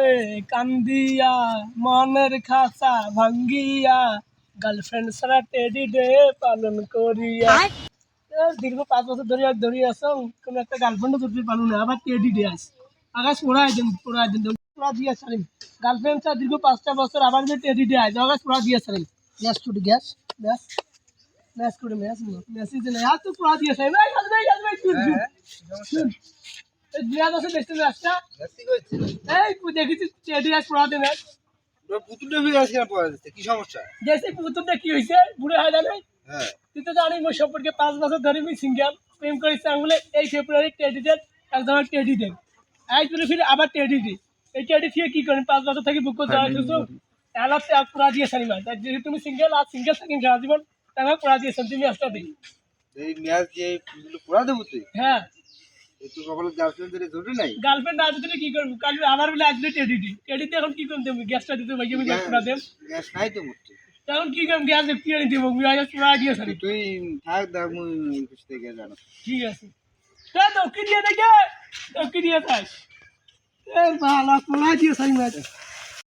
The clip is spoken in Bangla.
এ কান্দিয়া মনের খাসা ভাঙ্গিয়া গার্লফ্রেন্ড সারা টেডি ডে পালন করিয়া দীর্ঘ পাঁচ বছর ধরে ধরে আসো কোন একটা গার্লফ্রেন্ড ধরতে পারল না আবার টেডি ডে আস আকাশ পড়াই দেন পড়াই দেন পড়া দিয়ে সারিম গার্লফ্রেন্ড সারা দীর্ঘ পাঁচটা বছর আবার যে টেডি ডে আস আকাশ পড়া দিয়ে সারিম গ্যাস টুটি গ্যাস গ্যাস ম্যাচ করে ম্যাচ মেসেজ নেই আর তো পড়া দিয়ে সারিম দেখতে এই দেখেছি পড়া যাচ্ছে কি সমস্যা? জেসে পুতুলটা কি হয়েছে? বুড়ে হয় না হ্যাঁ। তুই তো জানি মোর সম্পর্কে পাঁচ বছর ধরে আমি সিঙ্গেল প্রেম করেছি আঙুলে। এই ফেব্রুয়ারি টেডি ডেট এক ধরনের টেডি ডেট এই তুলে ফিরে আবার টেডি ডে এই টেডি থেকে কি করেন পাঁচ বছর থেকে বুক করতে হয় কিন্তু এলাপ এক পুরা দিয়ে সারি মাস যেহেতু তুমি সিঙ্গেল আর সিঙ্গেল থাকিন সারা জীবন তাকে পুরা দিয়েছেন তুমি আসটা দিই এই ম্যাচ যে পুতুল দেবো তুই? হ্যাঁ। তো কপালে গার্লফ্রেন্ড ধরে ধরে নাই? গার্লফ্রেন্ড আজ দিলে কি করব? কাল আবার বলে আজ দিলে টেডি ডি টেডিতে এখন কি করতে হবে গ্যাসটা দিতে ভাই আমি গ্যাস পুরা দেব। গ্যাস নাই তো মরতে এখন কি করব? গ্যাস দিয়ে আনি দেবো? আমি আজ পুরা দিয়ে সারি তুই থাক দেখ মুই কিছু থেকে জানো ঠিক আছে। তা দৌকি দিয়ে দেখে দৌকি দিয়ে থাক। এই ভালো পোলা দিয়ে সারি মাছ